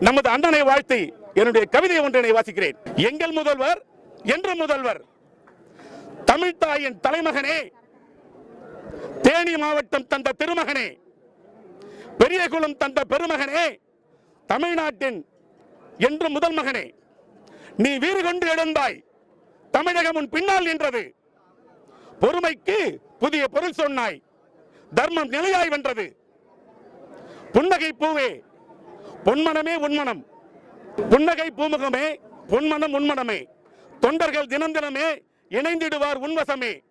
நமது அண்ணனை வாழ்த்தி என்னுடைய கவிதை ஒன்றினை வாசிக்கிறேன். எங்கள் முதல்வர் என்று முதல்வர் தமிழ்தாயின் தலைமகனே தேனி மாவட்டம் தந்த திருமகனே பெரியகுளம் தந்த பெருமகனே தமிழ்நாட்டின் என்று முதல் மகனே நீ வீறு கொண்டு எழுந்தாய் தமிழகம் உன் பின்னால் நின்றது. பொறுமைக்கு புதிய பொருள் சொன்னாய் தர்மம் நிலையாய் வென்றது. புன்னகை பூவே பொன்மனமே உன்மனம். புன்னகை பூமுகமே பொன்மனம் உன்மனமே. தொண்டர்கள் தினம் தினமே இணைந்திடுவார் உன்வசமே.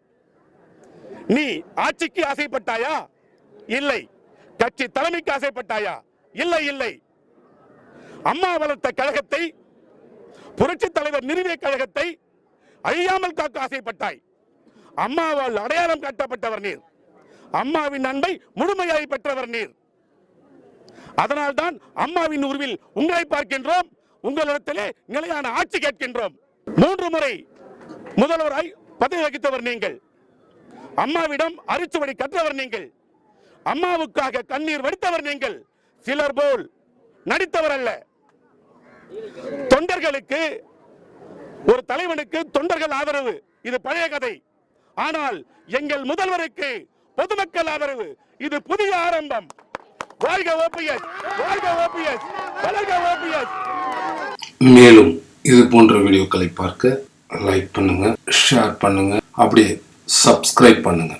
நீ ஆட்சிக்கு ஆசைப்பட்டாயா? இல்லை. கட்சி தலைமைக்கு ஆசைப்பட்டாயா? இல்லை இல்லை. அம்மா வளர்த்த கழகத்தை புரட்சி தலைவர் நிறுவிய கழகத்தை அழியாமல் காக்க ஆசைப்பட்டாய். அம்மாவால் அடையாளம் காட்டப்பட்டவர் நீர். அம்மாவின் அன்பை முழுமையாய் பெற்றவர் நீர். அதனால்தான் அம்மாவின் உருவில் உங்களை பார்க்கின்றோம் உங்களிடத்திலே நிலையான ஆட்சி கேட்கின்றோம். மூன்று முறை முதல்வராய் பதவி வகித்தவர் நீங்கள். அம்மாவிடம் அரிச்சுவடி கற்றவர் நீங்கள். அம்மாவுக்காக கண்ணீர் வடித்தவர் நீங்கள். சிலர் போல் நடித்தவர் அல்ல. தொண்டர்களுக்கு ஒரு தலைவனுக்கு தொண்டர்கள் ஆதரவு. இது பழைய கதை. ஆனால் எங்கள் முதல்வருக்கு பொதுமக்கள் ஆதரவு. இது புதிய ஆரம்பம். வாழ்க ஓபிஎஸ் வாழ்க ஓபிஎஸ் வளர்க ஓபிஎஸ். மேலும் இது போன்ற வீடியோக்களை பார்க்க லைக் பண்ணுங்க ஷேர் பண்ணுங்க அப்படியே சப்ஸ்கிரைப் பண்ணுங்க.